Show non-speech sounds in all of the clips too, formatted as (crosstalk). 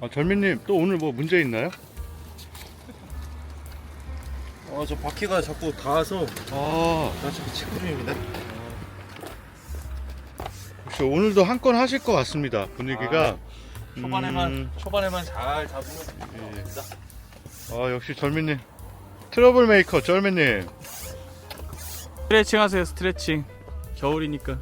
아, 절민님 또 오늘 뭐 문제 있나요? 어, 저 바퀴가 자꾸 닿아서 아나 자꾸 치크림입니다. 역시 오늘도 한 건 하실 것 같습니다. 분위기가 초반에만 음, 초반에만 잘 잡으면 예. 됩니다. 아 역시 절민님 트러블 메이커 절민님 스트레칭 하세요 스트레칭 겨울이니까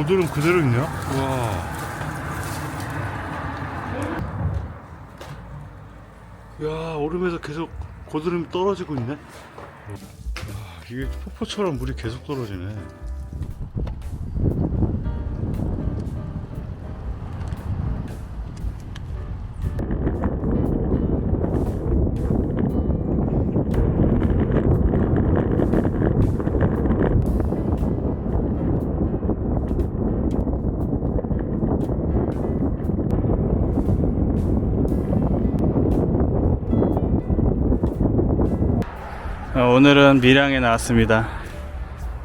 고드름 그대로 있냐? 와. 야 얼음에서 계속 고드름이 떨어지고 있네. 야, 이게 폭포처럼 물이 계속 떨어지네. 오늘은 밀양에 나왔습니다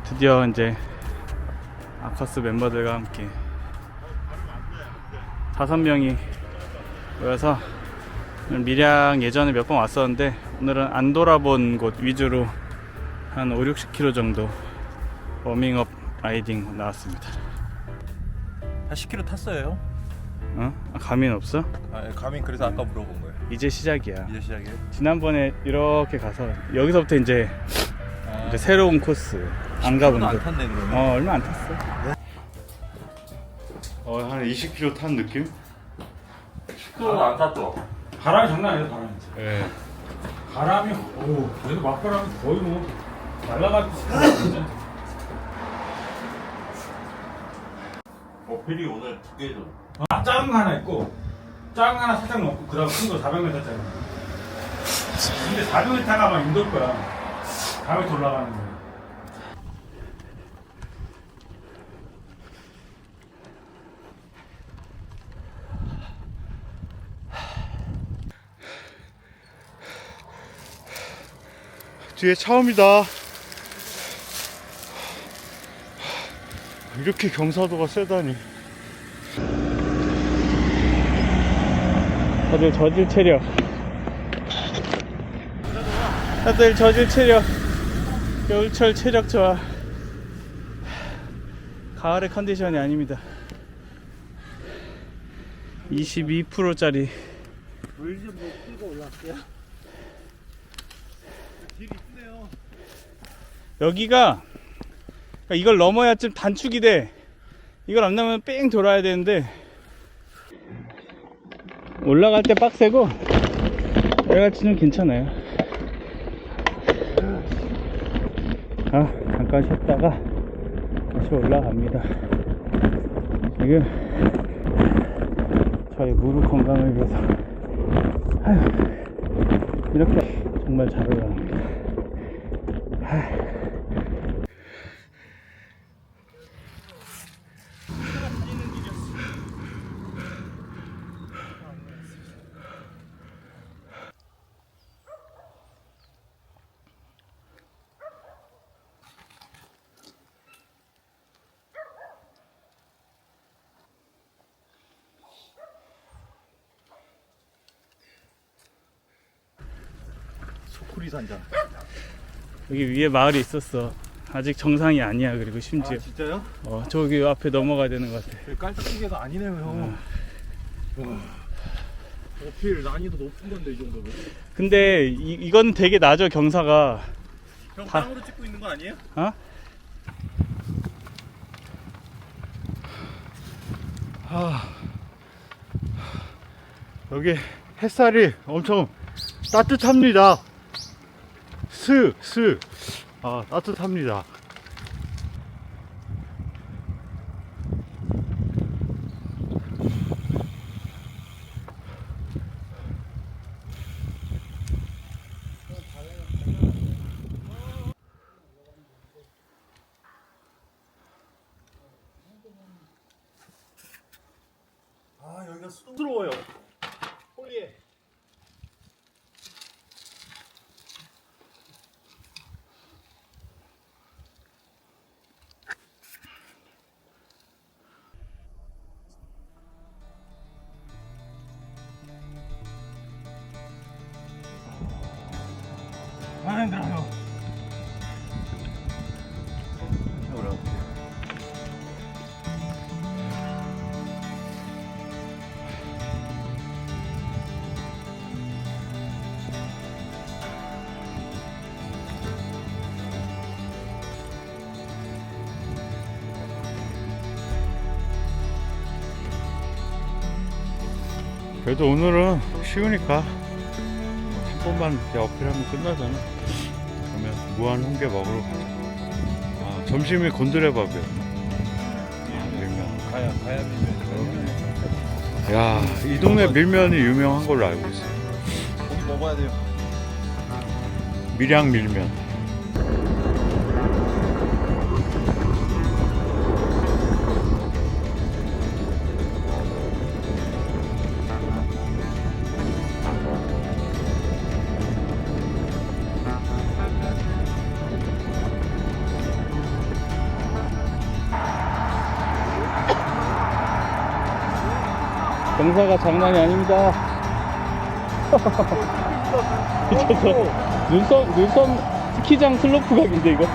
드디어 이제 아커스 멤버들과 함께 다섯 명이 모여서 밀양 예전에 몇 번 왔었는데 오늘은 안 돌아본 곳 위주로 한 5, 60km 정도 워밍업 라이딩 나왔습니다 한 10km 탔어요. 어? 아, 감인 없어? 아, 가민 그래서 아까 물어본 거예요. 이제 시작이야 이제 시작이에요? 지난번에 이렇게 가서 여기서부터 이제, 아, 이제 새로운 코스 안 가본 안데 탔네 그러면. 어 얼마 안 탔어 어, 한 20km 탄 느낌? 안 탔죠. 바람이 장난 아니야 바람이 예. 바람이 오 그래도 맞바람이 거의 뭐 날라가지고 어필이 오늘 두 개죠. 아, 작은 거 하나 있고 작은 거 하나 살짝 넣고 그 다음 큰 거 400m짜리 근데 400m가 아마 힘들 거야 다음에 올라가는 거야 뒤에 차옵니다. 이렇게 경사도가 세다니. 다들 저질 체력 다들 저질 체력 겨울철 체력 좋아 가을의 컨디션이 아닙니다. 22%짜리. 여기가 그러니까 이걸 넘어야 좀 단축이 돼. 이걸 안 넘으면 뺑 돌아야 되는데 올라갈 때 빡세고 내려갈 때는 괜찮아요. 아 잠깐 쉬었다가 다시 올라갑니다. 지금 저희 무릎 건강을 위해서. 아휴, 이렇게 정말 잘 올라갑니다. 소 쿠리 산장. 여기 위에 마을이 있었어 아직 정상이 아니야. 그리고 심지어 진짜요? 어, 저기 앞에 넘어가야 되는 것 같아. 깔짝기계가 아니네요 형. 와. 어필 난이도 높은 건데 이 정도면. 근데 이, 이건 되게 낮아 경사가. 형 다- 땅으로 찍고 있는 거 아니에요? 어? 아, 여기 햇살이 엄청 따뜻합니다. 스, 스. 아, 따뜻합니다. 아 여기가 수동스러워요. 그래도 오늘은 쉬우니까 한 번만 이렇게 어필하면 끝나잖아. 그러면 무한 홍게 먹으러 가자. 아, 점심이 곤드레밥이야. 아, 밀면. 가야 가야 밀면. 야, 이 동네 밀면이 유명한 걸로 알고 있어. 고기 먹어야 돼요. 밀양 밀면. 경사가 장난이 아닙니다. (laughs) 미쳤어. 눈썹 눈썹 스키장 슬로프 각인데 이거.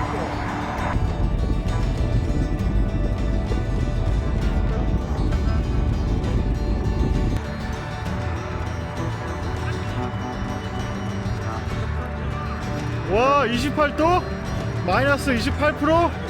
와, 28도? 마이너스 28%?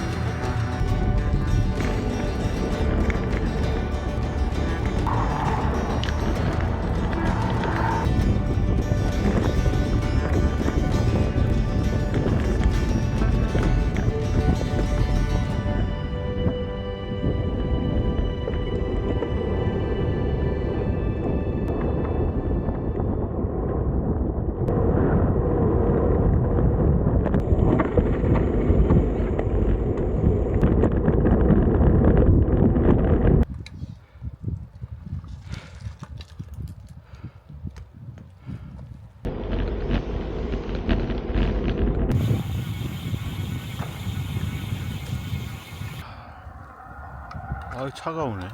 아, 차가우네.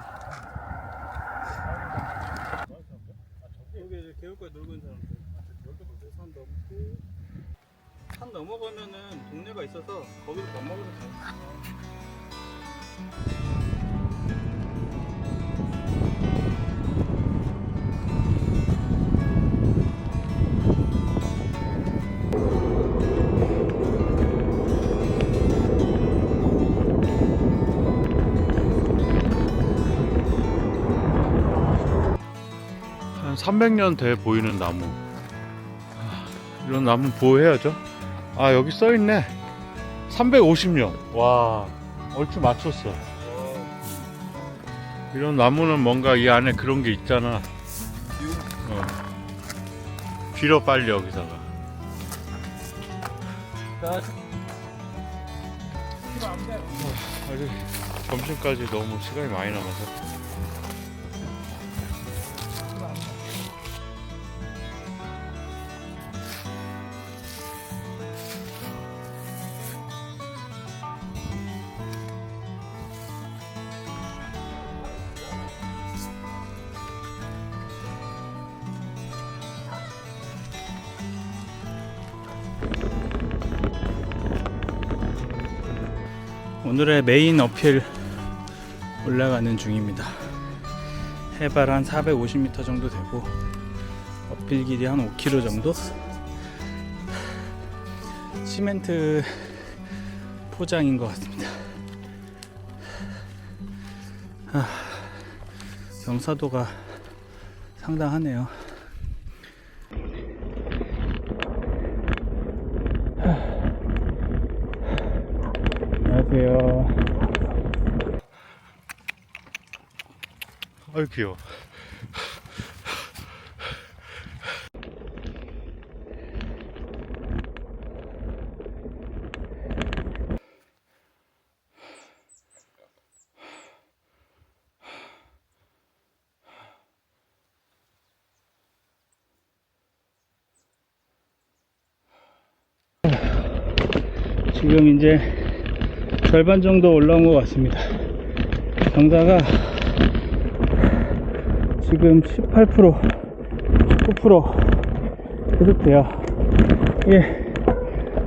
산 넘고 산 넘어가면은 동네가 있어서 거기로 밥 먹으러 가요. 한 300년 돼 보이는 나무. 아, 이런 나무 보호해야죠. 아, 여기 써 있네. 350년. 와, 얼추 맞췄어. 이런 나무는 뭔가 이 안에 그런 게 있잖아. 어. 빌어 빨리 여기다가. 아직 점심까지 너무 시간이 많이 남아서. 오늘의 메인 어필 올라가는 중입니다. 해발 한 450m 정도 되고 어필 길이 한 5km 정도. 시멘트 포장인 것 같습니다. 아, 경사도가 상당하네요. 아유 귀여워. 지금 이제 절반 정도 올라온 것 같습니다. 경사가 지금 18%, 19% 계속 돼요. 이게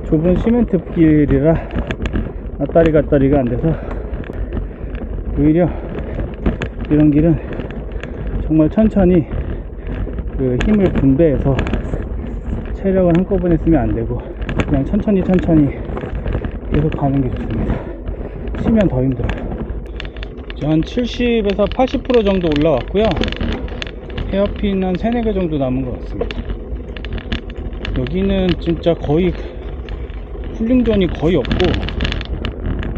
좁은 시멘트 길이라 왔다리 갔다리가 안 돼서 오히려 이런 길은 정말 천천히 그 힘을 분배해서 체력을 한꺼번에 쓰면 안 되고 그냥 천천히 천천히 계속 가는 게 좋습니다. 쉬면 더 힘들어요. 한 70에서 80% 정도 올라왔고요. 헤어핀 한 3, 4개 정도 남은 것 같습니다. 여기는 진짜 거의 쿨링존이 거의 없고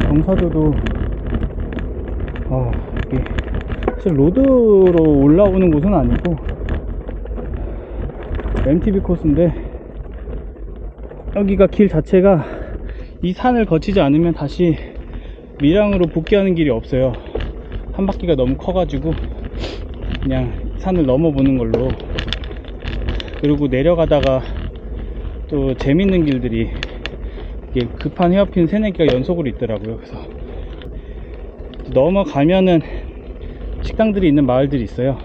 경사도도 아 이게 사실 로드로 올라오는 곳은 아니고 MTB 코스인데 여기가 길 자체가 이 산을 거치지 않으면 다시 밀양으로 복귀하는 길이 없어요. 한 바퀴가 너무 커가지고 그냥 산을 넘어보는 걸로 그리고 내려가다가 또 재밌는 길들이 급한 헤어핀 개가 연속으로 있더라고요. 그래서 넘어가면은 식당들이 있는 마을들이 있어요.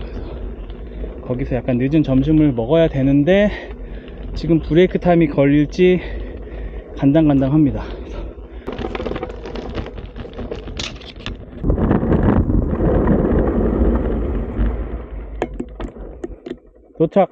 거기서 약간 늦은 점심을 먹어야 되는데 지금 브레이크 타임이 걸릴지 간당간당합니다. 그래서 도착.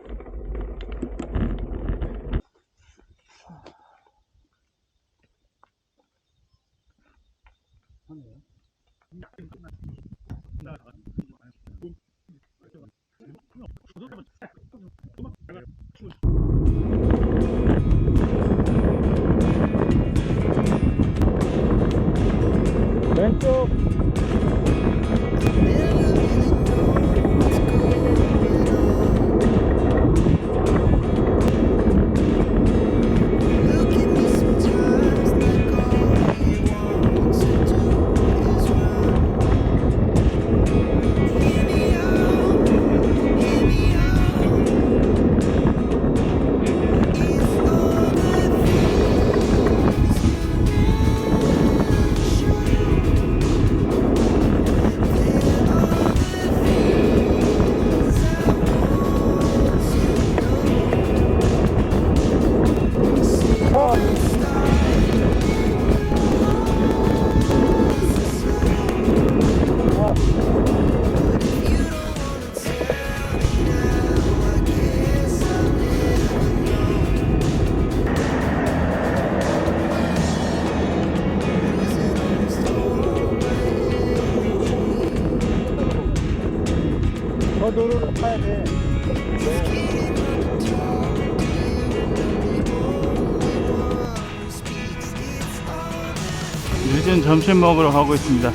점심 먹으러 가고 있습니다.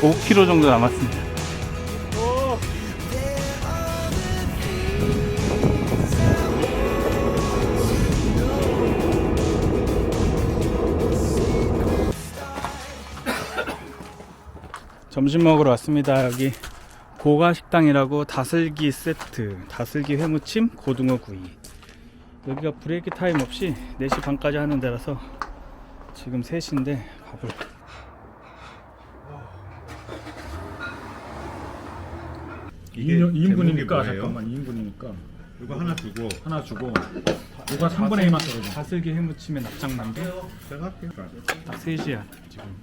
5km 정도 남았습니다. 점심 먹으러 왔습니다. 여기 고가 식당이라고 다슬기 세트, 다슬기 회무침, 고등어 구이. 여기가 브레이크 타임 없이 4시 반까지 하는 데라서 지금 3시인데 밥을 이게 2인분이니까 제목이 뭐예요? 잠깐만 2인분이니까. 이거 하나 주고. 하나 주고. 누가 3분의 1만 떨어져. 다슬기 해무침에 납작만두 제가 할게요. 딱 3시야 지금.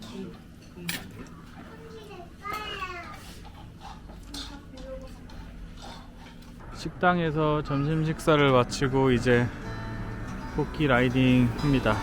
식당에서 점심 식사를 마치고 이제 토끼 라이딩 합니다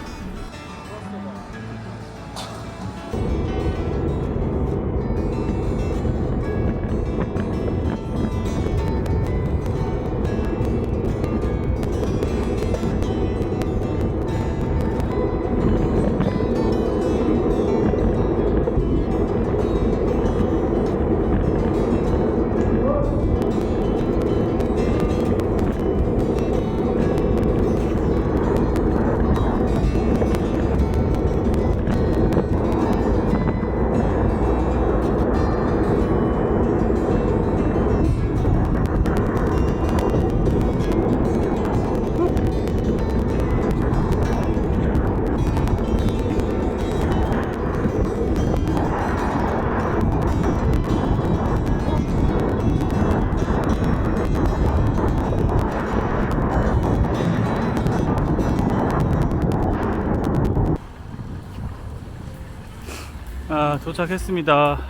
도착했습니다.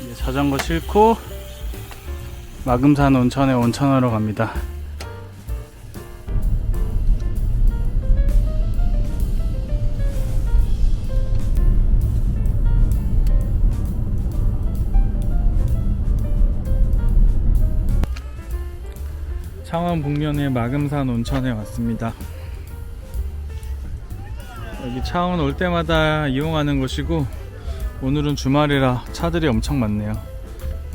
이제 자전거 싣고 마금산 온천에 온천하러 갑니다. 창원 북면의 마금산 온천에 왔습니다 여기 차원 올 때마다 이용하는 곳이고 오늘은 주말이라 차들이 엄청 많네요.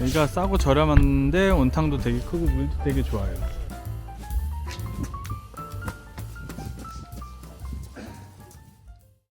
여기가 싸고 저렴한데 온탕도 되게 크고 물도 되게 좋아요